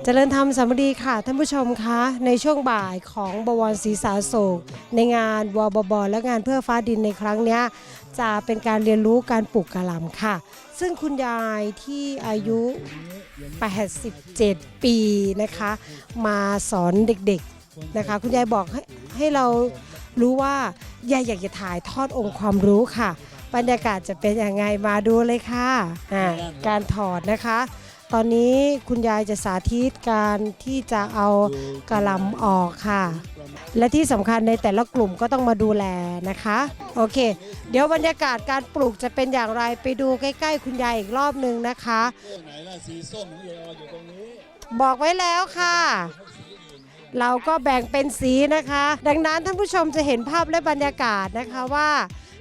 เจริญธรรมสามัคคีค่ะ ท่านผู้ชมคะ ในช่วงบ่ายของบวรศรีสาโศก ในงานวบบบและงานเพื่อฟ้าดินในครั้งนี้จะเป็นการเรียนรู้การปลูกกะหล่ำค่ะ ซึ่งคุณยายที่อายุ 87 ปีนะคะ มาสอนเด็กๆนะคะ คุณยายบอกให้ให้เรารู้ว่ายายอยากจะถ่ายทอดองค์ความรู้ค่ะ บรรยากาศจะเป็นยังไงมาดูเลยค่ะอ่าการถอดนะคะ ตอนนี้คุณยายจะสาธิตการที่จะเอากระหลำออกค่ะ และที่สำคัญในแต่ละกลุ่มก็ต้องมาดูแลนะคะ โอเค เดี๋ยวบรรยากาศการปลูกจะเป็นอย่างไรไปดูใกล้ ๆ คุณยายอีกรอบหนึ่งนะคะ ไหนล่ะสีส้มของยายออยู่ตรงนี้บอกไว้แล้วค่ะ เราก็แบ่งเป็นสีนะคะ ดังนั้นท่านผู้ชมจะเห็นภาพและบรรยากาศนะคะว่า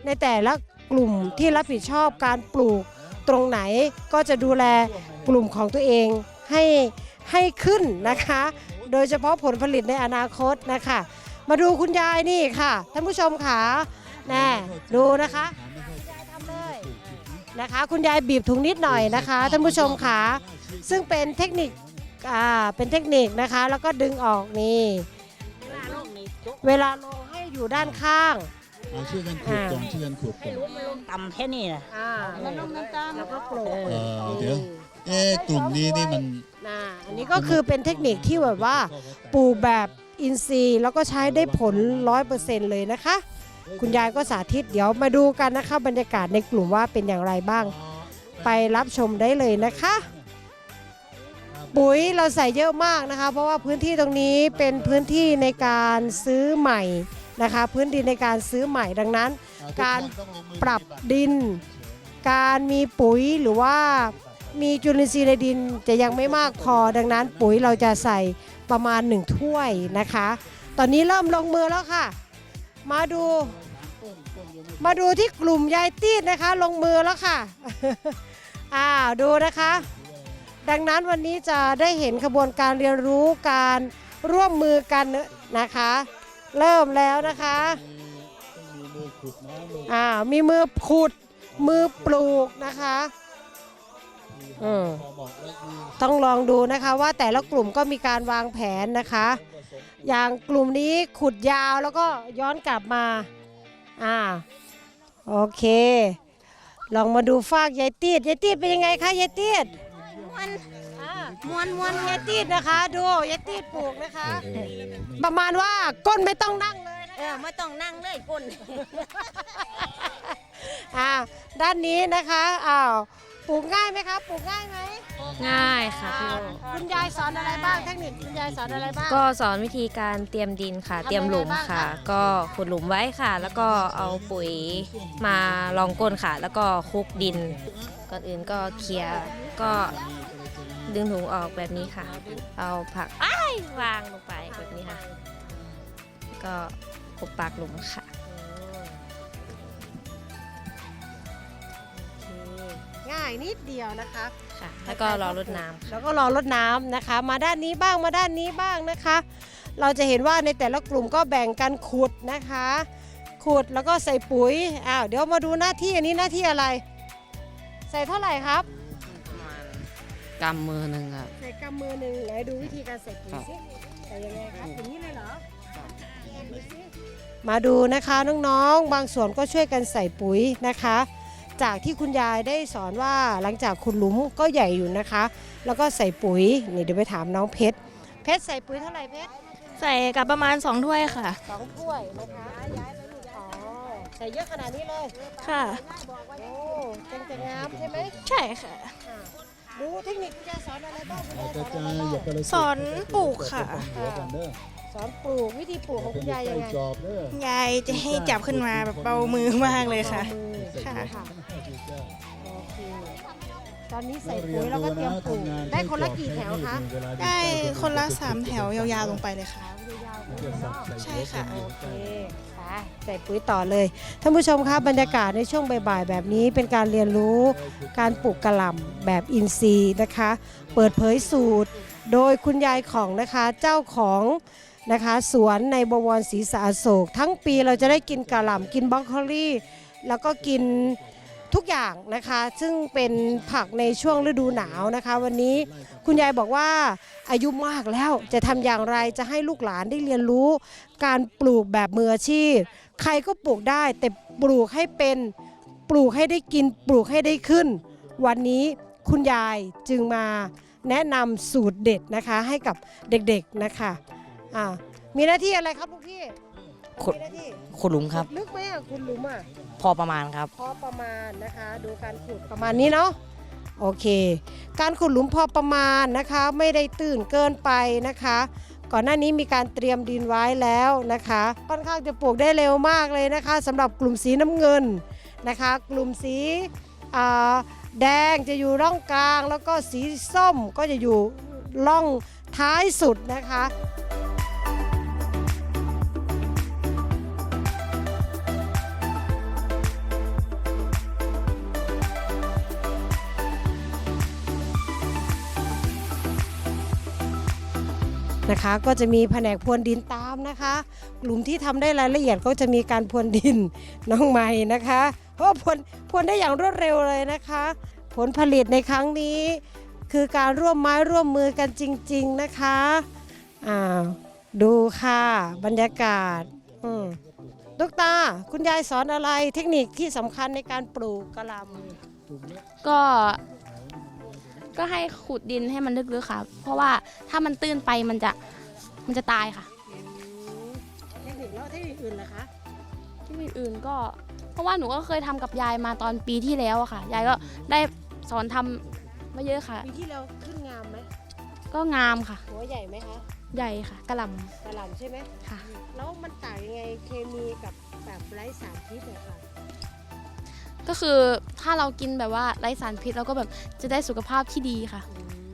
ในแต่ละกลุ่มที่รับผิดชอบการปลูก ตรงไหนก็จะดูแลกลุ่มของตัวเองให้ให้ขึ้นนะคะ โดยเฉพาะผลผลิตในอนาคตนะคะ มาดูคุณยายนี่ค่ะท่านผู้ชมค่ะแน่ดูนะคะยายทำเลยนะคะ คุณยายบีบถุงนิดหน่อยนะคะท่านผู้ชมค่ะซึ่งเป็นเทคนิคอ่าเป็นเทคนิคนะคะ แล้วก็ดึงออกนี่ เวลาลงให้อยู่ด้านข้าง เอาช่วยกันขุดก่อนช่วยกันขุดก่อนต่ำแค่นี้นะอ่ามันลงน้ำตาลแล้วก็โกรธเออเดี๋ยวเอ๊ะกลุ่มนี้นี่มันนะอันนี้ก็คือเป็นเทคนิคที่แบบว่าปลูกแบบอินทรีย์แล้วก็ใช้ได้ผล100%เลยนะคะ คุณยายก็สาธิตเดี๋ยวมาดูกันนะคะ บรรยากาศในกลุ่มว่าเป็นอย่างไรบ้าง ไปรับชมได้เลยนะคะ ปุ๋ยเราใส่เยอะมากนะคะ เพราะว่าพื้นที่ตรงนี้เป็นพื้นที่ในการซื้อใหม่ นะคะ พื้นดินในการซื้อใหม่ดังนั้น การปรับดิน การมีปุ๋ยหรือว่ามีจุลินทรีย์ในดินจะยังไม่มากพอดังนั้น ปุ๋ยเราจะใส่ประมาณ 1 ถ้วยนะคะ ตอนนี้เริ่มลงมือแล้วค่ะ มาดูมาดูที่กลุ่มยายตีดนะคะ ลงมือแล้วค่ะอ้าวดูนะคะ ดังนั้นวันนี้จะได้เห็นขบวนการเรียนรู้การร่วมมือกันนะคะ เริ่มแล้วนะคะอ่ามีมือขุดมือปลูกนะคะอือต้องลองดูนะคะว่าแต่ละกลุ่มก็มีการวางแผนนะคะ อย่างกลุ่มนี้ขุดยาวแล้วก็ย้อนกลับมาอ่าโอเค ลองมาดูฟากยายตีดยายตีดเป็นยังไงคะยายตีดมวน มวนมวนยายตีดนะคะ ดูยายตีดปลูกนะคะ ประมาณว่าก้นไม่ต้องนั่งเลยนะเออไม่ต้องนั่งเลยก้นอ่าด้านนี้นะคะอ้าวปลูกง่ายไหมคะปลูกง่ายไหมง่ายค่ะพี่โอคุณยายสอนอะไรบ้างเทคนิคคุณยายสอนอะไรบ้าง ก็สอนวิธีการเตรียมดินค่ะทำเตรียมหลุมยังไงบ้างค่ะคะก็ขุดหลุมไว้ค่ะ แล้วก็เอาปุ๋ยมารองก้นค่ะ แล้วก็คลุกดิน ก่อนอื่นก็เคลียร์ก็ ดึงถุงออกแบบนี้ค่ะ เอาผักอ้ายวางลงไปแบบนี้ค่ะ ก็กบปากหลุมค่ะ โอเคง่ายนิดเดียวนะคะ ค่ะ แล้วก็รอรดน้ำค่ะ แล้วก็รอรดน้ำนะคะ มาด้านนี้บ้างมาด้านนี้บ้างนะคะ เราจะเห็นว่าในแต่ละกลุ่มก็แบ่งกันขุดนะคะ ขุดแล้วก็ใส่ปุ๋ยอ้าวเดี๋ยวมาดูหน้าที่อันนี้หน้าที่อะไร ใส่เท่าไหร่ครับ กำมือหนึ่งครับ ใส่กำมือหนึ่งไหนดูวิธีการใส่ปุ๋ยสิใส่ยังไงครับอย่างนี้เลยเหรอดูสิมาดูนะคะน้องๆ บางส่วนก็ช่วยกันใส่ปุ๋ยนะคะ จากที่คุณยายได้สอนว่าหลังจากคุณหลุมก็ใหญ่อยู่นะคะ แล้วก็ใส่ปุ๋ยนี่เดี๋ยวไปถามน้องเพชรเพชรใส่ปุ๋ยเท่าไหร่เพชรใส่กับประมาณ 2 ถ้วยค่ะ สองถ้วยนะคะย้ายไปลูกอ๋อใส่เยอะขนาดนี้เลยค่ะ โอ้จังจะงามใช่ไหม ใช่ค่ะอะ ดูเทคนิคคุณยายสอนอะไรบ้างคุณเอายายกสระอนอะไรจายอย่าบ้างไปเลยสอนปลูกค่ะหัวกันเด้อสอนปลูกวิธีปลูกของคุณยายยังไงจอบเด้อยายจะให้จับขึ้นมาแบบเบามือมากเลยค่ะ มือค่ะโอเคตอนนี้ใส่ปุ๋ยแล้วก็เตรียมปลูกได้คนละกี่แถวคะได้คนละ3แถวยาวๆลงไปเลยค่ะ ยาวๆเลยเนาะใช่ค่ะ โอเคไป ใส่ปุ๋ยต่อเลย ท่านผู้ชมครับบรรยากาศในช่วงบ่ายๆแบบนี้เป็นการเรียนรู้การปลูกกระหล่ำแบบอินทรีย์นะคะ เปิดเผยสูตร โดยคุณยายของนะคะเจ้าของนะคะสวนในบวรศรีสาโศก ทั้งปีเราจะได้กินกระหล่ำกินบรอกโคลี่ แล้วก็กินทุกอย่างนะคะ ซึ่งเป็นผักในช่วงฤดูหนาวนะคะ วันนี้ คุณยายบอกว่าอายุมากแล้วจะทำอย่างไรจะให้ลูกหลานได้เรียนรู้ การปลูกแบบมืออาชีพ ใครก็ปลูกได้แต่ปลูกให้เป็นปลูกให้ได้กินปลูกให้ได้ขึ้น วันนี้คุณยายจึงมาแนะนำสูตรเด็ดนะคะให้กับเด็กๆนะคะอ่ามีหน้าที่อะไรครับลูกพี่ขุดมีหน้าที่ขุดหลุมครับ ลึกไหมอะคุณหลุมอะ พอประมาณครับ พอประมาณนะคะ ดูการขุดประมาณนี้เนาะ โอเค การขุดหลุมพอประมาณนะคะไม่ได้ตื่นเกินไปนะคะ ก่อนหน้านี้มีการเตรียมดินไว้แล้วนะคะ ค่อนข้างจะปลูกได้เร็วมากเลยนะคะสำหรับกลุ่มสีน้ำเงินนะคะ กลุ่มสีแดงจะอยู่ร่องกลาง แล้วก็สีส้มก็จะอยู่ร่องท้ายสุดนะคะ นะคะ ก็จะมีแผนกพรวนดินตามนะคะ กลุ่มที่ทำได้รายละเอียดก็จะมีการพรวนดินน้องใหม่นะคะเพราะพรวนพรวนได้อย่างรวดเร็วเลยนะคะ ผลผลิตในครั้งนี้ คือการร่วมไม้ร่วมมือกันจริง ๆนะคะอ่าวดูค่ะบรรยากาศอืมลูกตาคุณยายสอนอะไรเทคนิคที่สำคัญในการปลูกกะหล่ำก็ ก็ให้ขุดดินให้มันลึกๆค่ะ เพราะว่าถ้ามันตื้นไปมันจะมันจะตายค่ะ เทคนิคแล้วเทคนิคอื่นล่ะคะ ที่อื่นๆก็เพราะว่าหนูก็เคยทำกับยายมาตอนปีที่แล้วอะค่ะ ยายก็ได้สอนทำมาเยอะค่ะ ปีที่เราขึ้นงามไหมก็งามค่ะ หัวใหญ่ไหมคะใหญ่ค่ะกระหลกะหล่ำใช่ไหมำค่ะ แล้วมันต่างยังไงเคมีกับแบบไร้สารพิษอะค่ะ ก็คือถ้าเรากินแบบว่าไร้สารพิษเราก็แบบจะได้สุขภาพที่ดีค่ะ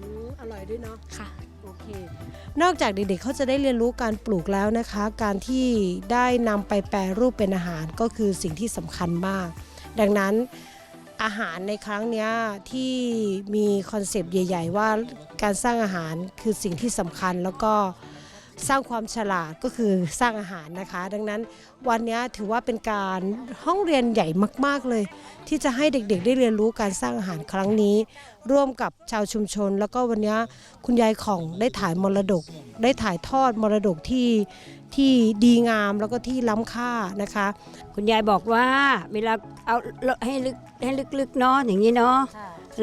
อืมอร่อยด้วยเนาะ ค่ะ โอเคนอกจากเด็กๆเขาจะได้เรียนรู้การปลูกแล้วนะคะ การที่ได้นำไปแปรรูปเป็นอาหารก็คือสิ่งที่สำคัญมาก ดังนั้นอาหารในครั้งเนี้ยที่มีคอนเซปต์ใหญ่ ๆ ว่าการสร้างอาหารคือสิ่งที่สำคัญแล้วก็ สร้างความฉลาดก็คือสร้างอาหารนะคะ ดังนั้นวันนี้ถือว่าเป็นการห้องเรียนใหญ่มากๆเลย ที่จะให้เด็กๆ ได้เรียนรู้การสร้างอาหารครั้งนี้ ร่วมกับชาวชุมชน แล้วก็วันนี้คุณยายของได้ถ่ายมรดก ได้ถ่ายทอดมรดกที่ที่ดีงามแล้วก็ที่ล้ำค่านะคะ คุณยายบอกว่าเวลาเอาให้ลึกให้ลึกๆเนาะอย่างนี้เนาะ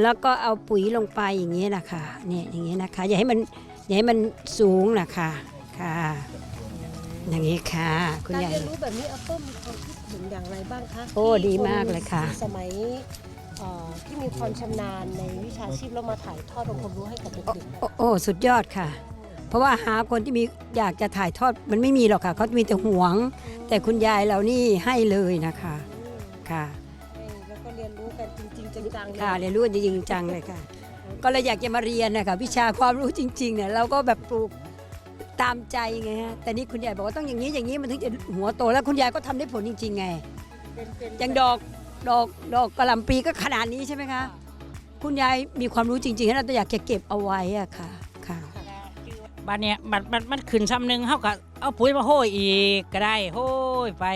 แล้วก็เอาปุ๋ยลงไปอย่างนี้นะคะเนี่ยอย่างนี้นะคะอย่าให้มันอย่าให้มันสูงนะคะ ค่ะ อย่างนี้ค่ะ คุณการยาย เรียนรู้แบบนี้อัปเปิ้ลมีความคิดเห็นอย่างไรบ้างคะโอ้ที่ดีมากเลยค่ะ นสมัยเอ่อที่มีความชำนาญในวิชาชีพแล้วมาถ่ายทอดองค์ความรู้ให้กับเด็กๆโอ้โอ้สุดยอดค่ะ เพราะว่าหาคนที่มีอยากจะถ่ายทอดมันไม่มีหรอกค่ะเขามีแต่หวง แต่คุณยายเรานี่ให้เลยนะคะค่ะ แล้วก็เรียนรู้กันจริงๆจังๆเลยค่ะเรียนรู้จริงๆจังเลยค่ะ ก็เลยอยากจะมาเรียนนะคะวิชาความรู้จริงๆเนี่ยเราก็แบบปลูก ตามใจไงฮะแต่นี่คุณยายบอกว่าต้องอย่างนี้อย่างนี้มันถึงจะหัวโตแล้วคุณยายก็ทำได้ผลจริงๆไง เป็นเป็นอย่างดอกดอกดอกกระหลำปีก็ขนาดนี้ใช่ไหมคะ คุณยายมีความรู้จริงๆแล้วเราอยากจะเก็บเอาไว้อะค่ะค่ะ บ้านเนี้ยบัดบัดมันขึ้นซ้ำหนึ่งเขาก็เอาปุ๋ยมาโห้ยอีกก็ได้โห้ยไป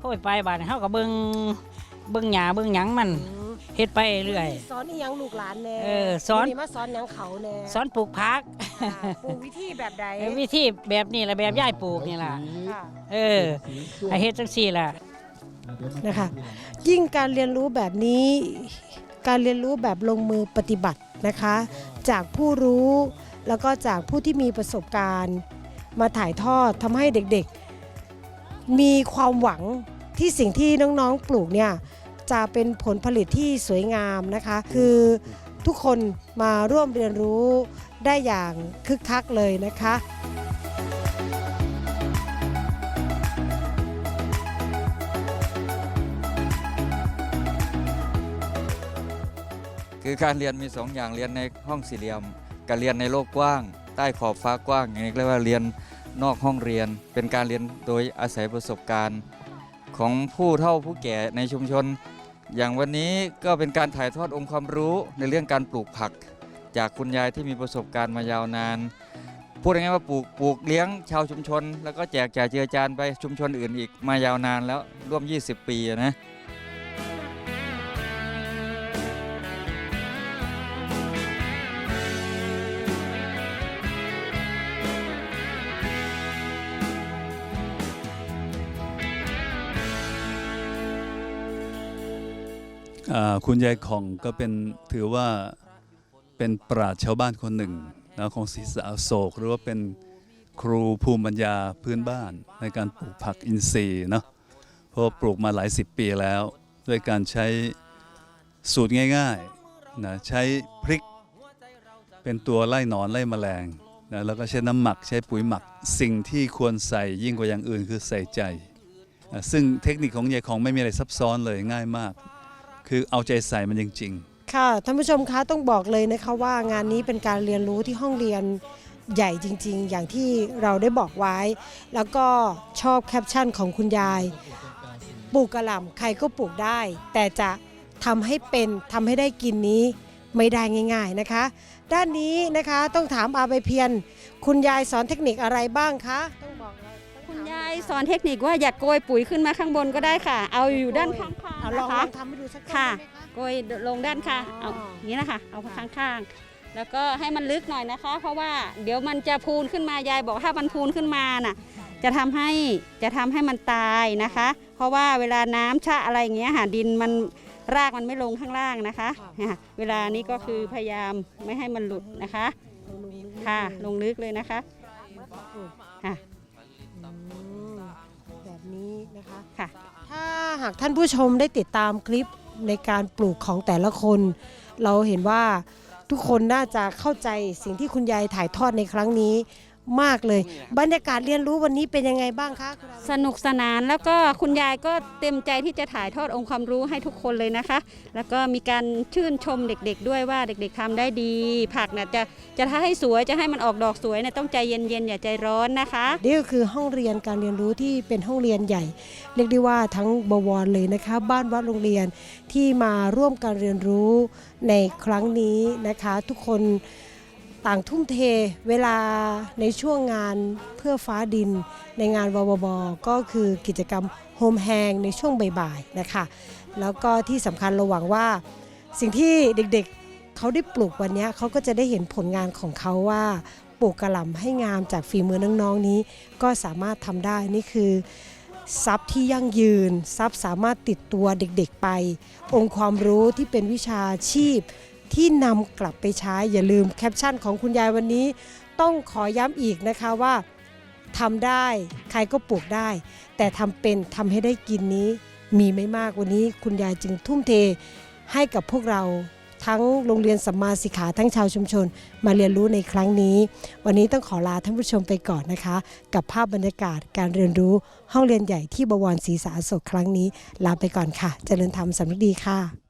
โห้ยไปบ้านเขาก็เบิ่งเบิ่งหญ้าเบิ่งหยังมัน เฮ็ดไปเรื่อย สอนอีหยังลูกหลานแน่เออสอนวัมาสอนหยังเขาแน่สอนปลูกผักค่ะปลูกวิธีแบบใดเออวิธีแบบนี้แหละแบบย่ายปลูกนี่ล่ะ ค่ะเออไอเฮ็ดจังซี่ล่ะ นะคะ ยิ่งการเรียนรู้แบบนี้ การเรียนรู้แบบลงมือปฏิบัตินะคะ จากผู้รู้แล้วก็จากผู้ที่มีประสบการณ์ มาถ่ายทอดทำให้เด็กๆ มีความหวังที่สิ่งที่น้องๆปลูกเนี่ย จะเป็นผลผลิตที่สวยงามนะคะ คือทุกคนมาร่วมเรียนรู้ได้อย่างคึกคักเลยนะคะคือการเรียนมีสองอย่างเรียนในห้องสี่เหลี่ยมกับเรียนในโลกกว้าง ใต้ขอบฟ้ากว้างอย่างนี้เรียกว่าเรียนนอกห้องเรียน เป็นการเรียนโดยอาศัยประสบการณ์ ของผู้เฒ่าผู้แก่ในชุมชน อย่างวันนี้ก็เป็นการถ่ายทอดองค์ความรู้ในเรื่องการปลูกผัก จากคุณยายที่มีประสบการณ์มายาวนาน พูดง่ายๆว่าปลูกปลูกเลี้ยงชาวชุมชน แล้วก็แจกจ่ายเจือจานไปชุมชนอื่นอีกมายาวนานแล้วร่วม 20 ปีนะ คุณยายของก็เป็นถือว่าเป็นปราชญ์ชาวบ้านคนหนึ่งนะของศรีสะโศก หรือว่าเป็นครูภูมิปัญญาพื้นบ้านในการปลูกผักอินทรีย์เนาะเพราะปลูกมาหลายสิบปีแล้ว ด้วยการใช้สูตรง่ายๆนะใช้พริก เป็นตัวไล่หนอนไล่แมลงนะแล้วก็ใช้น้ำหมักใช้ปุ๋ยหมักสิ่งที่ควรใส่ยิ่งกว่าอย่างอื่นคือใส่ใจนะซึ่งเทคนิคของยายของไม่มีอะไรซับซ้อนเลยง่ายมาก คือเอาใจใส่มันจริง ๆ ค่ะท่านผู้ชมคะต้องบอกเลยนะคะว่างานนี้เป็นการเรียนรู้ที่ห้องเรียนใหญ่จริง ๆ อย่างที่เราได้บอกไว้ แล้วก็ชอบแคปชั่นของคุณยาย ปลูกกระหล่ำใครก็ปลูกได้ แต่จะทำให้เป็นทำให้ได้กินนี้ไม่ได้ง่าย ๆนะคะ ด้านนี้นะคะต้องถามอาใบเพียน คุณยายสอนเทคนิคอะไรบ้างคะต้องบอกเลย คุณยายสอนเทคนิคว่าอย่าโกยปุ๋ยขึ้นมาข้างบนก็ได้ค่ะ เอาอยู่ด้านข้างเอาๆลองนะคะลองทำให้ดูสักต้นค่ะได้ไหมคะ โกยลงด้านค่ะเอาอ๋ออ ย่างนี้นะคะเอาข้างๆ แล้วก็ให้มันลึกหน่อยนะคะ เพราะว่าเดี๋ยวมันจะพูนขึ้นมายายบอกถ้ามันพูนขึ้นมาน่ะจะทำให้จะทำให้มันตายนะคะ เพราะว่าเวลาน้ำชะอะไรอย่างเงี้ยค่ะดินมันรากมันไม่ลงข้างล่างนะคะค่ะเวลานี้ก็คือพยายามไม่ให้มันหลุดนะคะ ค่ะลงลึกเลยนะคะค่ะอืมแบบ นี้นะคะ ค่ะ ถ้าหากท่านผู้ชมได้ติดตามคลิปในการปลูกของแต่ละคน เราเห็นว่าทุกคนน่าจะเข้าใจสิ่งที่คุณยายถ่ายทอดในครั้งนี้ มากเลย บรรยากาศเรียนรู้วันนี้เป็นยังไงบ้างคะคุณอาสนุกสนานแล้วก็คุณยายก็เต็มใจที่จะถ่ายทอดองค์ความรู้ให้ทุกคนเลยนะคะ แล้วก็มีการชื่นชมเด็กๆ ด้วยว่าเด็กๆทำได้ดีผักน่ะจะจะถ้าให้สวยจะให้มันออกดอกสวยเนี่ยต้องใจเย็นๆอย่าใจร้อนนะคะ นี่ก็คือห้องเรียนการเรียนรู้ที่เป็นห้องเรียนใหญ่ เรียกได้ว่าทั้งบวรเลยนะคะ บ้านวัดโรงเรียนที่มาร่วมการเรียนรู้ในครั้งนี้นะคะ ทุกคน ต่างทุ่มเทเวลาในช่วงงานเพื่อฟ้าดิน ในงานวบวก็คือกิจกรรมโฮมแฮงในช่วงบ่ายๆนะคะแล้วก็ที่สำคัญเราหวังว่า สิ่งที่เด็กๆเขาได้ปลูกวันนี้เขาก็จะได้เห็นผลงานของเขาว่าปลูกกระหล่ำให้งามจากฝีมือน้องๆนี้ ก็สามารถทำได้นี่คือทรัพย์ที่ยั่งยืนทรัพย์สามารถติดตัวเด็กๆไป องค์ความรู้ที่เป็นวิชาชีพ ที่นำกลับไปใช้อย่าลืมแคปชั่นของคุณยายวันนี้ ต้องขอย้ำอีกนะคะว่าทำได้ใครก็ปลูกได้ แต่ทำเป็นทำให้ได้กินนี้มีไม่มากวันนี้ คุณยายจึงทุ่มเทให้กับพวกเราทั้งโรงเรียนสัมมาสิกขาทั้งชาวชุมชน มาเรียนรู้ในครั้งนี้ วันนี้ต้องขอลาท่านผู้ชมไปก่อนนะคะ กับภาพบรรยากาศการเรียนรู้ห้องเรียนใหญ่ที่บวรศรีสาโศกครั้งนี้ ลาไปก่อนค่ะ เจริญธรรมสำนึกดีค่ะ